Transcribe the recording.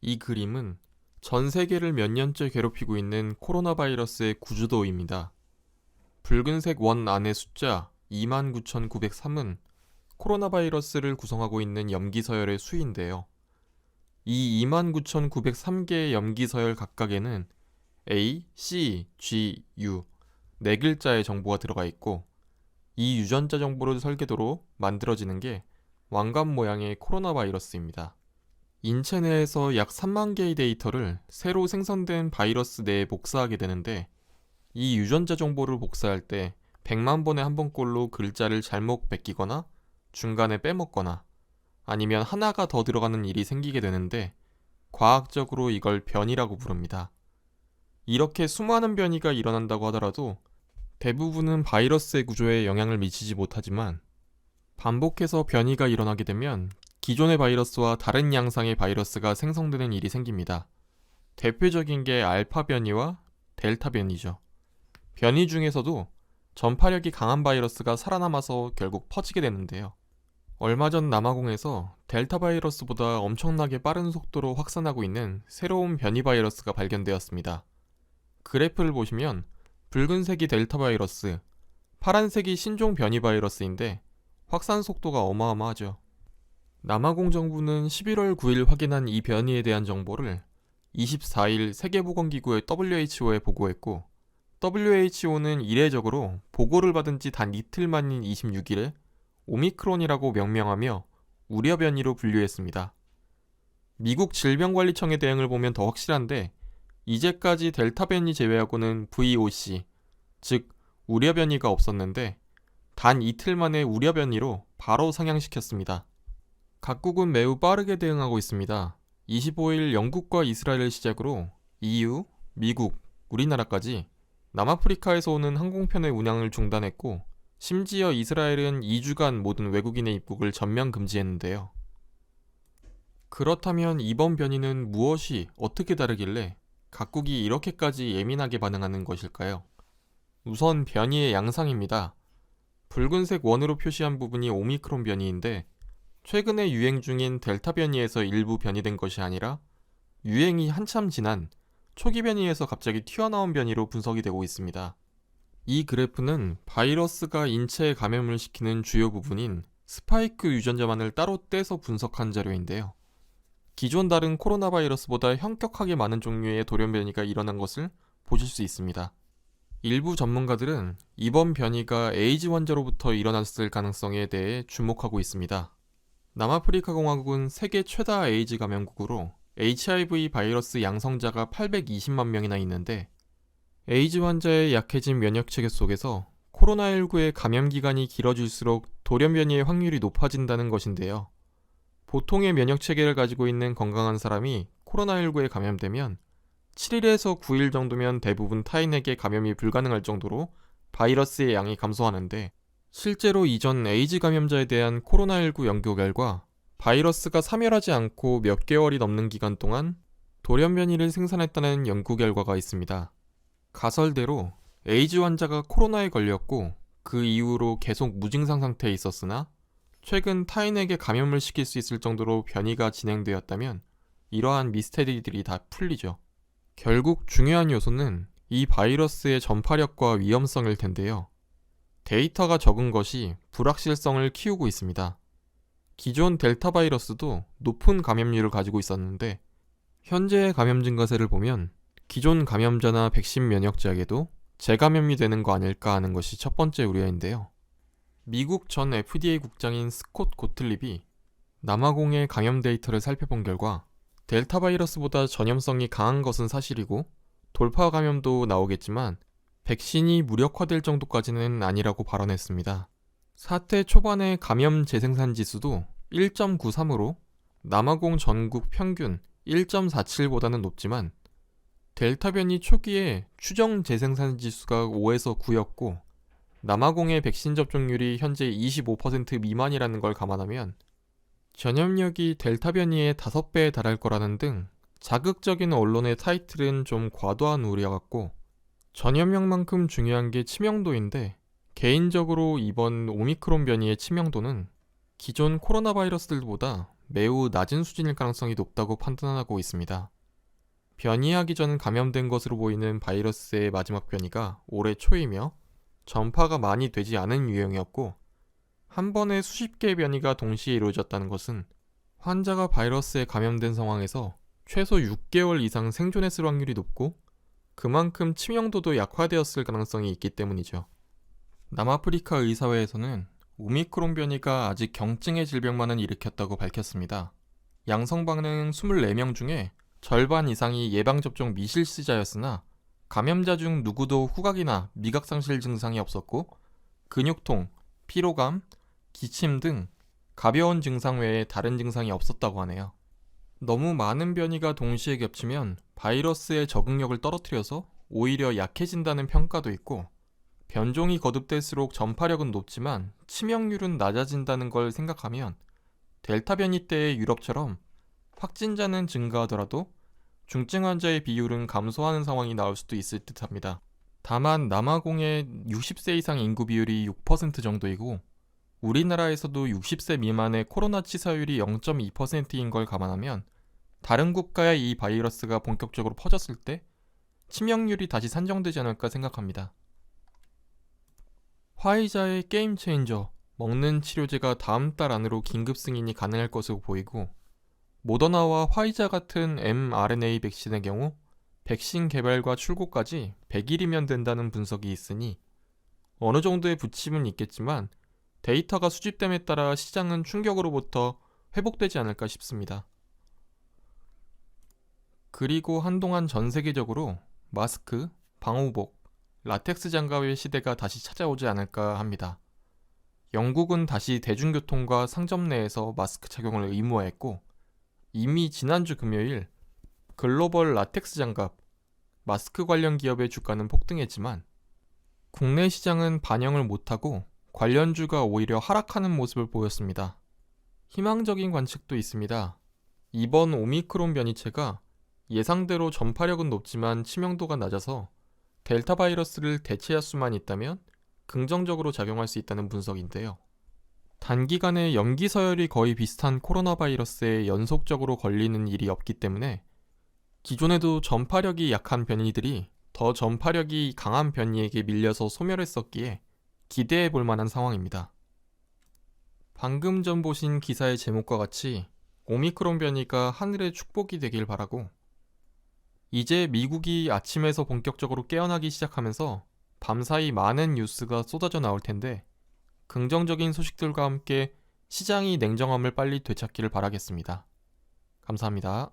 이 그림은 전 세계를 몇 년째 괴롭히고 있는 코로나 바이러스의 구조도입니다. 붉은색 원 안의 숫자 29,903은 코로나 바이러스를 구성하고 있는 염기서열의 수인데요. 이 29,903개의 염기서열 각각에는 A, C, G, U 네 글자의 정보가 들어가 있고 이 유전자 정보를 설계도로 만들어지는 게 왕관 모양의 코로나 바이러스입니다. 인체 내에서 약 3만 개의 데이터를 새로 생성된 바이러스 내에 복사하게 되는데 이 유전자 정보를 복사할 때 100만 번에 한 번꼴로 글자를 잘못 베끼거나 중간에 빼먹거나 아니면 하나가 더 들어가는 일이 생기게 되는데 과학적으로 이걸 변이라고 부릅니다. 이렇게 수많은 변이가 일어난다고 하더라도 대부분은 바이러스의 구조에 영향을 미치지 못하지만 반복해서 변이가 일어나게 되면 기존의 바이러스와 다른 양상의 바이러스가 생성되는 일이 생깁니다. 대표적인 게 알파 변이와 델타 변이죠. 변이 중에서도 전파력이 강한 바이러스가 살아남아서 결국 퍼지게 되는데요. 얼마 전 남아공에서 델타 바이러스보다 엄청나게 빠른 속도로 확산하고 있는 새로운 변이 바이러스가 발견되었습니다. 그래프를 보시면 붉은색이 델타 바이러스, 파란색이 신종 변이 바이러스인데 확산 속도가 어마어마하죠. 남아공 정부는 11월 9일 확인한 이 변이에 대한 정보를 24일 세계보건기구의 WHO에 보고했고 WHO는 이례적으로 보고를 받은 지 단 이틀 만인 26일에 오미크론이라고 명명하며 우려 변이로 분류했습니다. 미국 질병관리청의 대응을 보면 더 확실한데 이제까지 델타 변이 제외하고는 VOC, 즉 우려 변이가 없었는데 단 이틀 만에 우려 변이로 바로 상향시켰습니다. 각국은 매우 빠르게 대응하고 있습니다. 25일 영국과 이스라엘을 시작으로 EU, 미국, 우리나라까지 남아프리카에서 오는 항공편의 운항을 중단했고 심지어 이스라엘은 2주간 모든 외국인의 입국을 전면 금지했는데요. 그렇다면 이번 변이는 무엇이 어떻게 다르길래 각국이 이렇게까지 예민하게 반응하는 것일까요? 우선 변이의 양상입니다. 붉은색 원으로 표시한 부분이 오미크론 변이인데 최근에 유행 중인 델타 변이에서 일부 변이된 것이 아니라 유행이 한참 지난 초기 변이에서 갑자기 튀어나온 변이로 분석이 되고 있습니다. 이 그래프는 바이러스가 인체에 감염을 시키는 주요 부분인 스파이크 유전자만을 따로 떼서 분석한 자료인데요. 기존 다른 코로나 바이러스보다 현격하게 많은 종류의 돌연 변이가 일어난 것을 보실 수 있습니다. 일부 전문가들은 이번 변이가 에이즈 환자로부터 일어났을 가능성에 대해 주목하고 있습니다. 남아프리카 공화국은 세계 최다 에이즈 감염국으로 HIV 바이러스 양성자가 820만 명이나 있는데 에이즈 환자의 약해진 면역 체계 속에서 코로나19의 감염 기간이 길어질수록 돌연 변이의 확률이 높아진다는 것인데요. 보통의 면역 체계를 가지고 있는 건강한 사람이 코로나19에 감염되면 7일에서 9일 정도면 대부분 타인에게 감염이 불가능할 정도로 바이러스의 양이 감소하는데 실제로 이전 에이즈 감염자에 대한 코로나19 연구 결과 바이러스가 사멸하지 않고 몇 개월이 넘는 기간 동안 돌연 변이를 생산했다는 연구 결과가 있습니다. 가설대로 에이즈 환자가 코로나에 걸렸고 그 이후로 계속 무증상 상태에 있었으나 최근 타인에게 감염을 시킬 수 있을 정도로 변이가 진행되었다면 이러한 미스테리들이 다 풀리죠. 결국 중요한 요소는 이 바이러스의 전파력과 위험성일 텐데요. 데이터가 적은 것이 불확실성을 키우고 있습니다. 기존 델타 바이러스도 높은 감염률을 가지고 있었는데 현재의 감염 증가세를 보면 기존 감염자나 백신 면역자에게도 재감염이 되는 거 아닐까 하는 것이 첫 번째 우려인데요. 미국 전 FDA 국장인 스콧 고틀립이 남아공의 감염 데이터를 살펴본 결과 델타 바이러스보다 전염성이 강한 것은 사실이고 돌파 감염도 나오겠지만 백신이 무력화될 정도까지는 아니라고 발언했습니다. 사태 초반의 감염 재생산 지수도 1.93으로 남아공 전국 평균 1.47보다는 높지만 델타 변이 초기에 추정 재생산 지수가 5에서 9였고 남아공의 백신 접종률이 현재 25% 미만이라는 걸 감안하면 전염력이 델타 변이의 5배에 달할 거라는 등 자극적인 언론의 타이틀은 좀 과도한 우려 같고 전염력만큼 중요한 게 치명도인데 개인적으로 이번 오미크론 변이의 치명도는 기존 코로나 바이러스들보다 매우 낮은 수준일 가능성이 높다고 판단하고 있습니다. 변이하기 전 감염된 것으로 보이는 바이러스의 마지막 변이가 올해 초이며 전파가 많이 되지 않은 유형이었고 한 번에 수십 개의 변이가 동시에 이루어졌다는 것은 환자가 바이러스에 감염된 상황에서 최소 6개월 이상 생존했을 확률이 높고 그만큼 치명도도 약화되었을 가능성이 있기 때문이죠. 남아프리카 의사회에서는 오미크론 변이가 아직 경증의 질병만은 일으켰다고 밝혔습니다. 양성 반응 24명 중에 절반 이상이 예방접종 미실시자였으나 감염자 중 누구도 후각이나 미각 상실 증상이 없었고 근육통, 피로감, 기침 등 가벼운 증상 외에 다른 증상이 없었다고 하네요. 너무 많은 변이가 동시에 겹치면 바이러스의 적응력을 떨어뜨려서 오히려 약해진다는 평가도 있고 변종이 거듭될수록 전파력은 높지만 치명률은 낮아진다는 걸 생각하면 델타 변이 때의 유럽처럼 확진자는 증가하더라도 중증 환자의 비율은 감소하는 상황이 나올 수도 있을 듯합니다. 다만 남아공의 60세 이상 인구 비율이 6% 정도이고 우리나라에서도 60세 미만의 코로나 치사율이 0.2%인 걸 감안하면 다른 국가에 이 바이러스가 본격적으로 퍼졌을 때 치명률이 다시 산정되지 않을까 생각합니다. 화이자의 게임 체인저 먹는 치료제가 다음 달 안으로 긴급 승인이 가능할 것으로 보이고 모더나와 화이자 같은 mRNA 백신의 경우 백신 개발과 출고까지 100일이면 된다는 분석이 있으니 어느 정도의 부침은 있겠지만 데이터가 수집됨에 따라 시장은 충격으로부터 회복되지 않을까 싶습니다. 그리고 한동안 전 세계적으로 마스크, 방호복, 라텍스 장갑의 시대가 다시 찾아오지 않을까 합니다. 영국은 다시 대중교통과 상점 내에서 마스크 착용을 의무화했고 이미 지난주 금요일 글로벌 라텍스 장갑, 마스크 관련 기업의 주가는 폭등했지만 국내 시장은 반영을 못하고 관련주가 오히려 하락하는 모습을 보였습니다. 희망적인 관측도 있습니다. 이번 오미크론 변이체가 예상대로 전파력은 높지만 치명도가 낮아서 델타 바이러스를 대체할 수만 있다면 긍정적으로 작용할 수 있다는 분석인데요. 단기간에 염기 서열이 거의 비슷한 코로나 바이러스에 연속적으로 걸리는 일이 없기 때문에 기존에도 전파력이 약한 변이들이 더 전파력이 강한 변이에게 밀려서 소멸했었기에 기대해 볼 만한 상황입니다. 방금 전 보신 기사의 제목과 같이 오미크론 변이가 하늘의 축복이 되길 바라고 이제 미국이 아침에서 본격적으로 깨어나기 시작하면서 밤사이 많은 뉴스가 쏟아져 나올 텐데 긍정적인 소식들과 함께 시장이 냉정함을 빨리 되찾기를 바라겠습니다. 감사합니다.